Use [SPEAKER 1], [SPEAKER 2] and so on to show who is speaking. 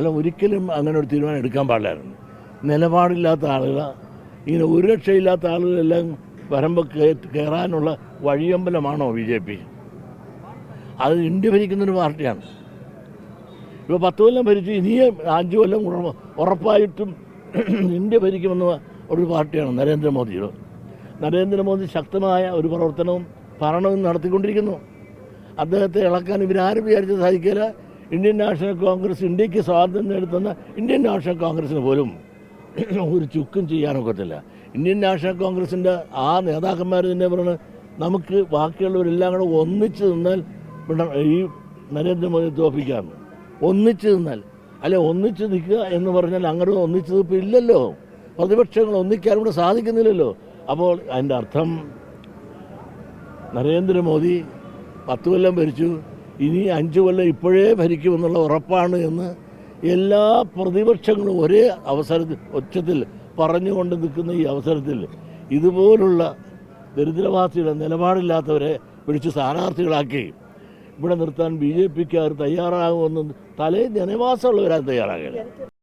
[SPEAKER 1] അല്ല ഒരിക്കലും അങ്ങനെ ഒരു തീരുമാനം എടുക്കാൻ പാടില്ലായിരുന്നു. നിലപാടില്ലാത്ത ആളുകൾ ഇങ്ങനെ ഒരു രക്ഷയില്ലാത്ത ആളുകളെല്ലാം വരമ്പ് കയറാനുള്ള വഴിയമ്പലമാണോ ബി ജെ പി? അത് ഇന്ത്യ ഭരിക്കുന്നൊരു പാർട്ടിയാണ്. ഇപ്പോൾ പത്ത് കൊല്ലം ഭരിച്ചു ഇനിയും അഞ്ച് കൊല്ലം ഉറപ്പായിട്ടും ഇന്ത്യ ഭരിക്കുമെന്ന് ഒരു പാർട്ടിയാണ് നരേന്ദ്രമോദിയുടെ. നരേന്ദ്രമോദി ശക്തമായ ഒരു പ്രവർത്തനവും ഭരണവും നടത്തിക്കൊണ്ടിരിക്കുന്നു. അദ്ദേഹത്തെ ഇളക്കാൻ ഇവരാരും വിചാരിച്ച് സാധിക്കില്ല. ഇന്ത്യൻ നാഷണൽ കോൺഗ്രസ് ഇന്ത്യയ്ക്ക് സ്വാതന്ത്ര്യം നേടുത്തുന്ന ഇന്ത്യൻ നാഷണൽ കോൺഗ്രസിന് പോലും ഒരു ചുക്കും ചെയ്യാനൊക്കത്തില്ല. ഇന്ത്യൻ നാഷണൽ കോൺഗ്രസിന്റെ ആ നേതാക്കന്മാർ തന്നെ പറഞ്ഞ് നമുക്ക് ബാക്കിയുള്ളവരെല്ലാം കൂടെ ഒന്നിച്ച് നിന്നാൽ ഈ നരേന്ദ്രമോദി തോപ്പിക്കാം. ഒന്നിച്ചു നിന്നാൽ. അല്ലെ ഒന്നിച്ചു നിൽക്കുക എന്ന് പറഞ്ഞാൽ അങ്ങനെ ഒന്നിച്ച് നിൽപ്പ് ഇല്ലല്ലോ. പ്രതിപക്ഷങ്ങൾ ഒന്നിക്കാൻ കൂടെ സാധിക്കുന്നില്ലല്ലോ. അപ്പോൾ അതിന്റെ അർത്ഥം നരേന്ദ്രമോദി പത്ത് കൊല്ലം ഭരിച്ചു. ഇനി അഞ്ച് കൊല്ലം ഇപ്പോഴേ ഭരിക്കുമെന്നുള്ള ഉറപ്പാണ് എന്ന് എല്ലാ പ്രതിപക്ഷങ്ങളും ഒരേ അവസരത്തിൽ ഒച്ചത്തിൽ പറഞ്ഞുകൊണ്ട് നിൽക്കുന്ന ഈ അവസരത്തിൽ ഇതുപോലുള്ള ദരിദ്രവാസിയുടെ നിലപാടില്ലാത്തവരെ പിടിച്ച് സ്ഥാനാർത്ഥികളാക്കി. ഇവിടെ നിർത്താൻ ബി ജെ പിക്കാർ തയ്യാറാകുമെന്ന് തലേ ജനവാസമുള്ളവരാൻ തയ്യാറാകില്ല